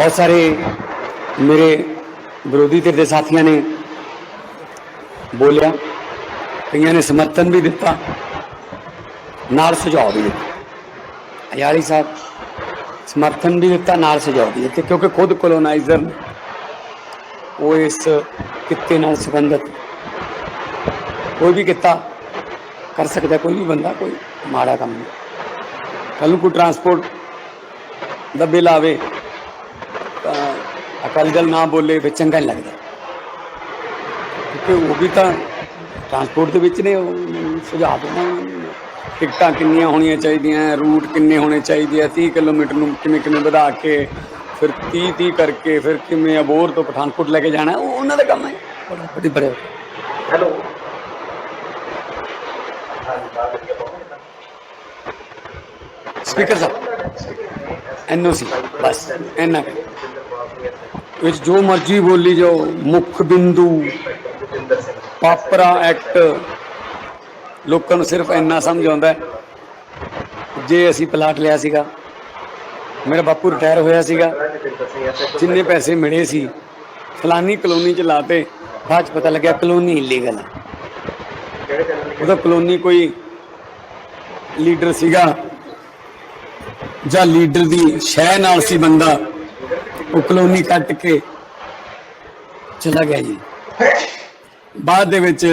ਬਹੁਤ ਸਾਰੇ ਮੇਰੇ ਵਿਰੋਧੀ ਧਿਰ ਦੇ ਸਾਥੀਆਂ ਨੇ ਬੋਲਿਆ, ਕਈਆਂ ਨੇ ਸਮਰਥਨ ਵੀ ਦਿੱਤਾ, ਨਾਲ ਸੁਝਾਅ ਵੀ ਦਿੱਤਾ। ਅਯਾਲੀ ਸਾਹਿਬ, ਸਮਰਥਨ ਵੀ ਦਿੱਤਾ, ਨਾਲ ਸੁਝਾਅ ਵੀ ਦਿੱਤੇ, ਕਿਉਂਕਿ ਖੁਦ ਕੋਲੋਨਾਈਜ਼ਰ ਨੇ। ਉਹ ਇਸ ਕਿੱਤੇ ਨਾਲ ਸੰਬੰਧਿਤ ਕੋਈ ਵੀ ਕਿੱਤਾ ਕਰ ਸਕਦਾ, ਕੋਈ ਵੀ ਬੰਦਾ, ਕੋਈ ਮਾੜਾ ਕੰਮ ਨਹੀਂ। ਕੱਲ ਨੂੰ ਕੋਈ ਟਰਾਂਸਪੋਰਟ ਦਾ ਬਿੱਲ ਆਵੇ ਅਕਾਲੀ ਦਲ ਨਾ ਬੋਲੇ ਫਿਰ ਚੰਗਾ ਨਹੀਂ ਲੱਗਦਾ ਕਿਉਂਕਿ ਉਹ ਵੀ ਤਾਂ ਟਰਾਂਸਪੋਰਟ ਦੇ ਵਿੱਚ ਨੇ ਉਹ ਸੁਝਾਅ ਦੇਣਾ। ਟਿਕਟਾਂ ਕਿੰਨੀਆਂ ਹੋਣੀਆਂ ਚਾਹੀਦੀਆਂ ਰੂਟ ਕਿੰਨੇ ਹੋਣੇ ਚਾਹੀਦੇ ਆ 30 ਕਿਲੋਮੀਟਰ ਨੂੰ ਕਿਵੇਂ ਕਿਵੇਂ ਵਧਾ ਕੇ ਫਿਰ 30 30 ਕਰਕੇ ਫਿਰ ਕਿਵੇਂ ਅਬੋਰ ਤੋਂ ਪਠਾਨਕੋਟ ਲੈ ਕੇ ਜਾਣਾ ਉਹ ਉਹਨਾਂ ਦਾ ਕੰਮ ਹੈ ਬੜਾ ਵੱਡੀ ਬੜੇ ਹੈਲੋ ਸਪੀਕਰ ਸਾਹਿਬ ਐਨਓਸੀ ਬਸ ਇੰਨਾ ਕੁ। ਵਿੱਚ ਜੋ ਮਰਜ਼ੀ ਬੋਲੀ ਜਾਓ, ਮੁੱਖ ਬਿੰਦੂ, ਪਾਪਰਾ ਐਕਟ ਲੋਕਾਂ ਨੂੰ ਸਿਰਫ ਇੰਨਾ ਸਮਝ ਆਉਂਦਾ ਜੇ ਅਸੀਂ ਪਲਾਟ ਲਿਆ ਸੀਗਾ, ਮੇਰਾ ਬਾਪੂ ਰਿਟਾਇਰ ਹੋਇਆ ਸੀਗਾ, ਜਿੰਨੇ ਪੈਸੇ ਮਿਲੇ ਸੀ, ਫਲਾਨੀ ਕਲੋਨੀ ਚ ਲਾਤੇ, ਬਾਅਦ ਚ ਪਤਾ ਲੱਗਿਆ ਕਲੋਨੀ ਇਲੀਗਲ ਹੈ ਉਹਦਾ ਕਲੋਨੀ ਕੋਈ ਲੀਡਰ ਸੀਗਾ, ਜਾਂ ਲੀਡਰ ਦੀ ਸ਼ਹਿ ਨਾਲ ਸੀ ਬੰਦਾ ਉਹ ਕਲੋਨੀ ਕੱਟ ਕੇ ਚਲਾ ਗਿਆ ਜੀ। ਬਾਅਦ ਦੇ ਵਿੱਚ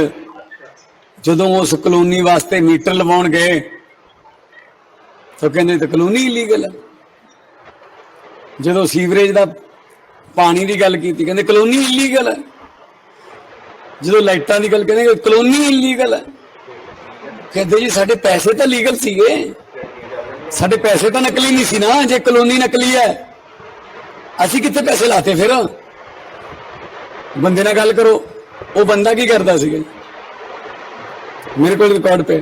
ਜਦੋਂ ਉਸ ਕਲੋਨੀ ਵਾਸਤੇ ਮੀਟਰ ਲਵਾਉਣ ਗਏ, ਤਾਂ ਕਹਿੰਦੇ ਤਾਂ ਕਲੋਨੀ ਇਲੀਗਲ ਹੈ ਜਦੋਂ ਸੀਵਰੇਜ ਦਾ ਪਾਣੀ ਦੀ ਗੱਲ ਕੀਤੀ, ਕਹਿੰਦੇ ਕਲੋਨੀ ਇਲੀਗਲ ਹੈ ਜਦੋਂ ਲਾਈਟਾਂ ਦੀ ਗੱਲ ਕਹਿੰਦੇ ਕਲੋਨੀ ਇਲੀਗਲ ਹੈ ਕਹਿੰਦੇ ਜੀ, ਸਾਡੇ ਪੈਸੇ ਤਾਂ ਲੀਗਲ ਸੀਗੇ। ਸਾਡੇ ਪੈਸੇ ਤਾਂ ਨਕਲੀ ਨਹੀਂ ਸੀ ਨਾ, ਜੇ ਕਲੋਨੀ ਨਕਲੀ ਹੈ ਅਸੀਂ ਕਿੱਥੇ ਪੈਸੇ ਲਾਤੇ ਫਿਰ? ਬੰਦੇ ਨਾਲ ਗੱਲ ਕਰੋ। ਉਹ ਬੰਦਾ ਕੀ ਕਰਦਾ ਸੀਗਾ? ਮੇਰੇ ਕੋਲ ਰਿਕਾਰਡ ਪਏ।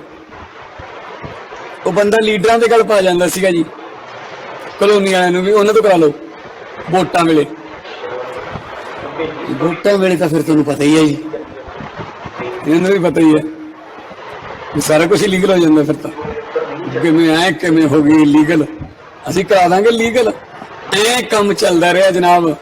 ਉਹ ਬੰਦਾ ਲੀਡਰਾਂ ਦੇ ਗੱਲ ਪਾ ਜਾਂਦਾ ਸੀਗਾ ਜੀ। ਕਲੋਨੀ ਵਾਲਿਆਂ ਨੂੰ ਵੀ, ਉਹਨਾਂ ਤੋਂ ਕਰਾ ਲਓ। ਵੋਟਾਂ ਵੇਲੇ। ਵੋਟਾਂ ਵੇਲੇ ਤਾਂ ਫਿਰ ਤੁਹਾਨੂੰ ਪਤਾ ਹੀ ਹੈ ਜੀ। ਇਹਨਾਂ ਨੂੰ ਵੀ ਪਤਾ ਹੀ ਹੈ। ਵੀ ਸਾਰਾ ਕੁਝ ਲੀਗਲ ਹੋ ਜਾਂਦਾ ਫਿਰ ਤਾਂ। ਕਿਵੇਂ ਐ ਕਿਵੇਂ ਹੋ ਗਈ ਲੀਗਲ ਅਸੀਂ ਕਰਾ ਦਾਂਗੇ ਲੀਗਲ ਇਹ ਕੰਮ ਚੱਲਦਾ ਰਿਹਾ ਜਨਾਬ।